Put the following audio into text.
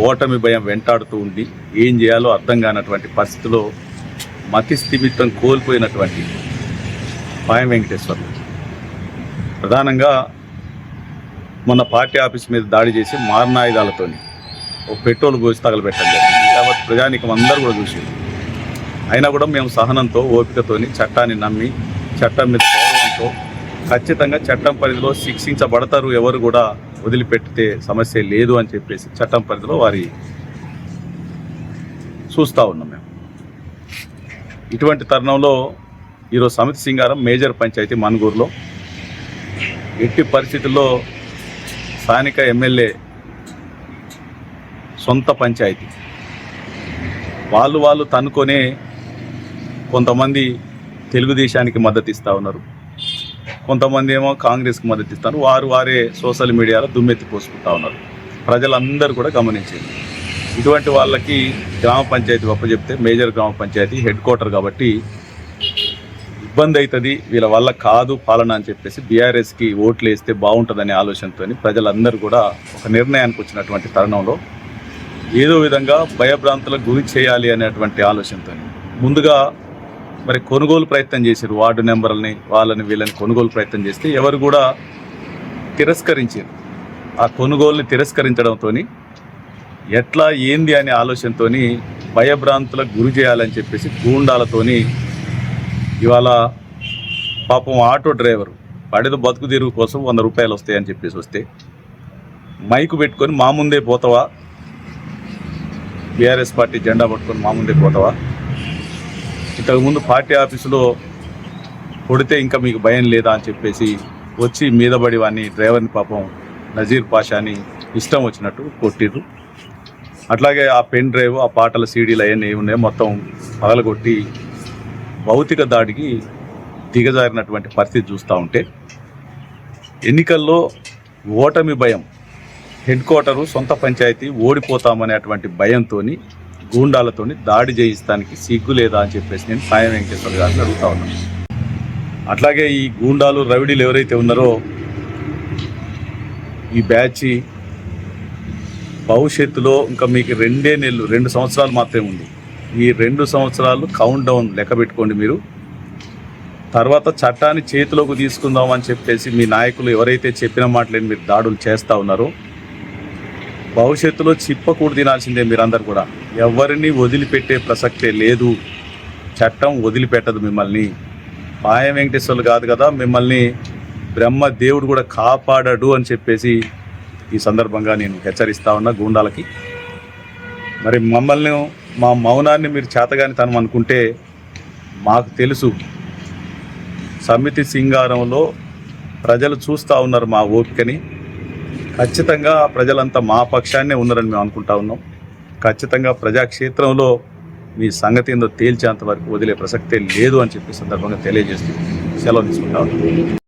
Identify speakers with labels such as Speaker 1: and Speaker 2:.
Speaker 1: ఓటమి భయం వెంటాడుతూ ఉండి ఏం చేయాలో అర్థం కానటువంటి పరిస్థితిలో మతిస్థిమిత్వం కోల్పోయినటువంటి పాయం వెంకటేశ్వర్లు. ప్రధానంగా మొన్న పార్టీ ఆఫీస్ మీద దాడి చేసి మారణాయుధాలతోని ఒక పెట్రోల్ పోసి తగలబెట్టడం జరిగింది. యావత్ ప్రజానికం అందరూ కూడా చూసింది అయినా కూడా మేము సహనంతో ఓపికతోని చట్టాన్ని నమ్మి చట్టం మీద గౌరవంతో ఖచ్చితంగా చట్టం పరిధిలో శిక్షించబడతారు ఎవరు కూడా వదిలిపెట్టితే సమస్య లేదు అని చెప్పేసి చట్టం పరిధిలో వారి చూస్తూ ఉన్నాం మేము. ఇటువంటి తరుణంలో ఈరోజు సమితి సింగారం మేజర్ పంచాయతీ మనుగూరులో ఎట్టి పరిస్థితుల్లో స్థానిక ఎమ్మెల్యే సొంత పంచాయతీ. వాళ్ళు వాళ్ళు తనుకొనే కొంతమంది తెలుగుదేశానికి మద్దతు ఇస్తూ ఉన్నారు. కొంతమంది ఏమో కాంగ్రెస్కి మద్దతు ఇస్తారు. వారు వారే సోషల్ మీడియాలో దుమ్మెత్తి పోసుకుంటా ఉన్నారు. ప్రజలందరూ కూడా గమనించింది. ఇటువంటి వాళ్ళకి గ్రామ పంచాయతీ గొప్ప చెప్తే మేజర్ గ్రామ పంచాయతీ హెడ్ క్వార్టర్ కాబట్టి ఇబ్బంది అవుతుంది వీళ్ళ వల్ల కాదు పాలన అని చెప్పేసి బీఆర్ఎస్కి ఓట్లు వేస్తే బాగుంటుందనే ఆలోచనతో ప్రజలందరూ కూడా ఒక నిర్ణయానికి వచ్చినటువంటి తరుణంలో ఏదో విధంగా భయభ్రాంతులకు గురి చేయాలి అనేటువంటి ఆలోచనతో ముందుగా మరి కొనుగోలు ప్రయత్నం చేశారు. వార్డు నెంబర్లని వాళ్ళని వీళ్ళని కొనుగోలు ప్రయత్నం చేస్తే ఎవరు కూడా తిరస్కరించారు. ఆ కొనుగోలుని తిరస్కరించడంతో ఎట్లా ఏంది అనే ఆలోచనతో భయభ్రాంతులకు గురి చేయాలని చెప్పేసి గూండాలతోని ఇవాళ పాపం ఆటో డ్రైవరు పడేది బతుకు తీరు కోసం వంద రూపాయలు వస్తాయని చెప్పేసి వస్తే మైకు పెట్టుకొని మా ముందే పోతావా? బీఆర్ఎస్ పార్టీ జెండా పట్టుకొని మా ముందే పోతావా? ఇంతకుముందు పార్టీ ఆఫీసులో కొడితే ఇంకా మీకు భయం లేదా అని చెప్పేసి వచ్చి మీదబడి వాడిని డ్రైవర్ని పాపం నజీర్ పాషాని ఇష్టం వచ్చినట్టు కొట్టిర్రు. అట్లాగే ఆ పెన్ డ్రైవ్ ఆ పాటల సీడీలు అవన్నీ ఉన్నాయో మొత్తం పగలగొట్టి భౌతిక దాడికి దిగజారినటువంటి పరిస్థితి చూస్తూ ఉంటే ఎన్నికల్లో ఓటమి భయం. హెడ్ క్వార్టరు సొంత పంచాయతీ ఓడిపోతామనేటువంటి భయంతో గూండాలతో దాడి చేయిస్తానికి సిగ్గు లేదా అని చెప్పేసి నేను సాయం వెంకటేశ్వర గారిని అడుగుతా ఉన్నాను. అట్లాగే ఈ గూండాలు రవిడీలు ఎవరైతే ఉన్నారో ఈ బ్యాచ్ భవిష్యత్తులో ఇంకా మీకు రెండే నెలలు రెండు సంవత్సరాలు మాత్రమే ఉంది. ఈ రెండు సంవత్సరాలు కౌంట్ డౌన్ లెక్క పెట్టుకోండి మీరు. తర్వాత చట్టాన్ని చేతిలోకి తీసుకుందాం అని చెప్పేసి మీ నాయకులు ఎవరైతే చెప్పిన మాటలేని మీరు దాడులు చేస్తూ ఉన్నారో భవిష్యత్తులో చిప్పకూడు తినాల్సిందే మీరందరు కూడా. ఎవరిని వదిలిపెట్టే ప్రసక్తే లేదు. చట్టం వదిలిపెట్టదు మిమ్మల్ని. మాయ వెంకటేశ్వర్లు కాదు కదా మిమ్మల్ని బ్రహ్మ దేవుడు కూడా కాపాడడు అని చెప్పేసి ఈ సందర్భంగా నేను హెచ్చరిస్తా ఉన్నా గూండాలకి. మరి మమ్మల్ని మా మౌనాన్ని మీరు చేతగాని తనం అనుకుంటే మాకు తెలుసు. సమితి సింగారంలో ప్రజలు చూస్తూ ఉన్నారు మా ఓపికని. ఖచ్చితంగా ప్రజలంతా మా పక్షాన్నే ఉన్నారని మేము అనుకుంటా ఉన్నాం. ఖచ్చితంగా ప్రజాక్షేత్రంలో మీ సంగతి ఏందో తేల్చేంత వరకు వదిలే ప్రసక్తే లేదు అని చెప్పి సందర్భంగా తెలియజేస్తూ సెలవు తీసుకుంటా ఉన్నాం.